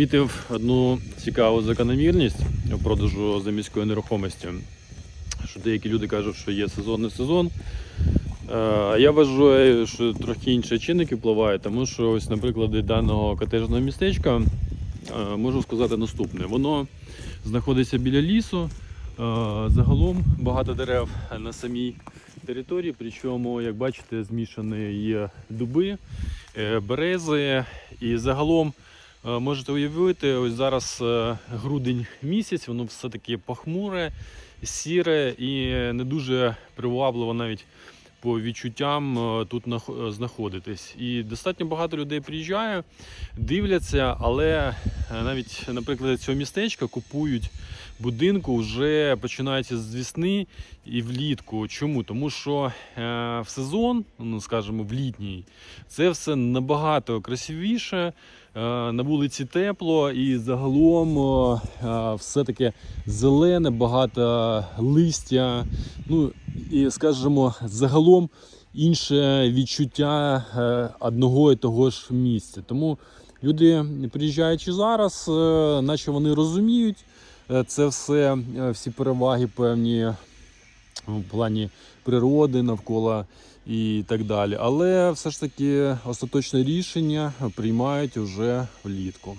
Помітив одну цікаву закономірність продажу за міської нерухомості. Що деякі люди кажуть, що є сезонний сезон. Е, А я вважаю, що трохи інші чинники впливають, тому що ось, наприклад, даного котежного містечка е, можу сказати наступне. Воно знаходиться біля лісу. е, Загалом багато дерев на самій території, причому, як бачите, змішані є дуби, берези. І загалом можете уявити, ось зараз е, грудень місяць, воно все таки похмуре, сіре і не дуже привабливо навіть по відчуттям е, тут е, знаходитись. І достатньо багато людей приїжджає, дивляться, але е, навіть, наприклад, цього містечка купують будинку вже починається з весни і влітку. Чому? Тому що е, в сезон, ну скажімо, в літній, це все набагато красивіше. Е, На вулиці тепло і загалом е, е, все таке зелене, багато листя. Ну і скажімо, загалом інше відчуття одного і того ж місця. Тому люди, приїжджаючи зараз, наче вони розуміють це все, всі переваги певні в плані природи навколо і так далі. Але все ж таки остаточне рішення приймають уже влітку.